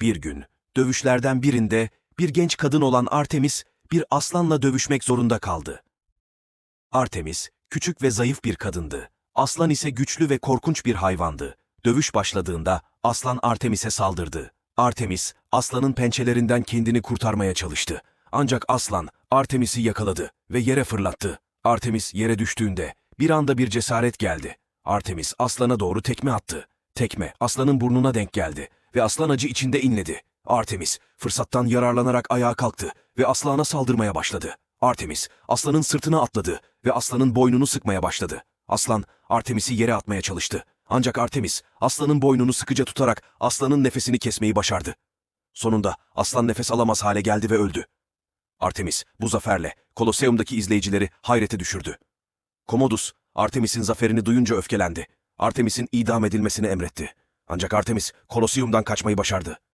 Bir gün, dövüşlerden birinde bir genç kadın olan Artemis bir aslanla dövüşmek zorunda kaldı. Artemis, küçük ve zayıf bir kadındı. Aslan ise güçlü ve korkunç bir hayvandı. Dövüş başladığında aslan Artemis'e saldırdı. Artemis, aslanın pençelerinden kendini kurtarmaya çalıştı. Ancak aslan Artemis'i yakaladı ve yere fırlattı. Artemis yere düştüğünde bir anda bir cesaret geldi. Artemis aslana doğru tekme attı. Tekme aslanın burnuna denk geldi ve aslan acı içinde inledi. Artemis fırsattan yararlanarak ayağa kalktı ve aslana saldırmaya başladı. Artemis aslanın sırtına atladı ve aslanın boynunu sıkmaya başladı. Aslan Artemis'i yere atmaya çalıştı. Ancak Artemis aslanın boynunu sıkıca tutarak aslanın nefesini kesmeyi başardı. Sonunda aslan nefes alamaz hale geldi ve öldü. Artemis bu zaferle Koloseum'daki izleyicileri hayrete düşürdü. Komodus, Artemis'in zaferini duyunca öfkelendi. Artemis'in idam edilmesini emretti. Ancak Artemis Koloseum'dan kaçmayı başardı.